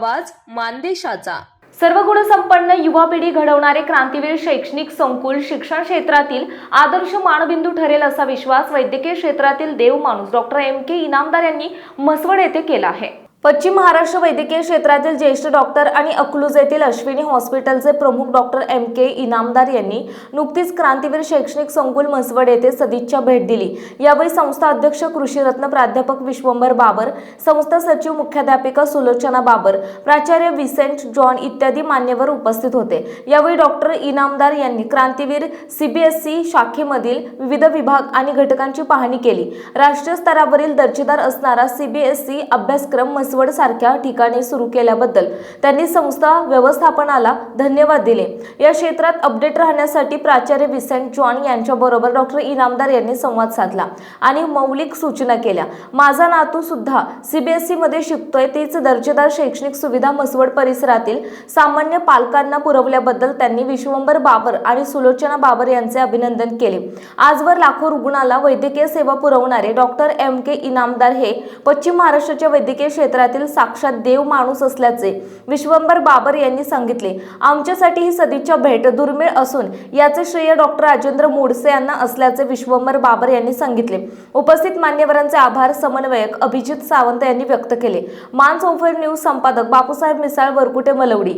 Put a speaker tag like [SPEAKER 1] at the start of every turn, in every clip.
[SPEAKER 1] आवाज मानदेशाचा.
[SPEAKER 2] सर्व गुणसंपन्न युवा पिढी घडवणारे क्रांतीवीर शैक्षणिक संकुल शिक्षण क्षेत्रातील आदर्श मानबिंदू ठरेल असा विश्वास वैद्यकीय क्षेत्रातील देव माणूस डॉक्टर एम के इनामदार यांनी म्हसवड येथे केला आहे. पश्चिम महाराष्ट्र वैद्यकीय क्षेत्रातील ज्येष्ठ डॉक्टर आणि अकलूज येथील अश्विनी हॉस्पिटलचे प्रमुख डॉक्टर एम के इनामदार यांनी नुकतीच क्रांतीवीर शैक्षणिक संकुल म्हसवड येथे सदिच्छा भेट दिली. यावेळी संस्था अध्यक्ष कृषीरत्न प्राध्यापक विश्वंभर बाबर संस्था सचिव मुख्याध्यापिका सुलोचना बाबर प्राचार्य विसेंट जॉन इत्यादी मान्यवर उपस्थित होते. यावेळी डॉक्टर इनामदार यांनी क्रांतीवीर सीबीएसई शाखेमधील विविध विभाग आणि घटकांची पाहणी केली. राष्ट्रीय स्तरावरील दर्जेदार असणारा सीबीएसई अभ्यासक्रम म्हसवड सारख्या ठिकाणी सुरू केल्याबद्दल त्यांनी संस्था व्यवस्थापनाला धन्यवाद दिले. या क्षेत्रात अपडेट राहण्यासाठी प्राचार्य विसेंट जॉन यांच्याबरोबर डॉक्टर इनामदार यांनी संवाद साधला आणि मौलिक सूचना केल्या. माझा नातू सुद्धा सीबीएसई मध्ये शिकतोय. तीच दर्जेदार शैक्षणिक सुविधा म्हसवड परिसरातील सामान्य पालकांना पुरवल्याबद्दल त्यांनी विश्वंभर बाबर आणि सुलोचना बाबर यांचे अभिनंदन केले. आजवर लाखो रुग्णाला वैद्यकीय सेवा पुरवणारे डॉक्टर एम. के. इनामदार हे पश्चिम महाराष्ट्राच्या वैद्यकीय क्षेत्रात क्षेत्रातील साक्षात देव माणूस असल्याचे विश्वंभर बाबर यांनी सांगितले. आमच्यासाठी ही सदिच्छा भेट दुर्मिळ असून याचे श्रेय डॉक्टर राजेंद्र मोडसे यांना असल्याचे विश्वंभर बाबर यांनी सांगितले. उपस्थित मान्यवरांचे आभार समन्वयक अभिजित सावंत यांनी व्यक्त केले. मान सोफर न्यूज संपादक बापूसाहेब मिसाळ वरकुटे मलवडी.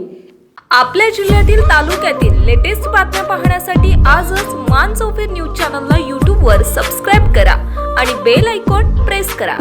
[SPEAKER 1] आपल्या जिल्ह्यातील तालुक्यातील लेटेस्ट बातम्या पाहण्यासाठी आजच मान चौफेर न्यूज चॅनलला यूट्यूबवर सबस्क्राईब करा आणि बेल आयकॉन प्रेस करा.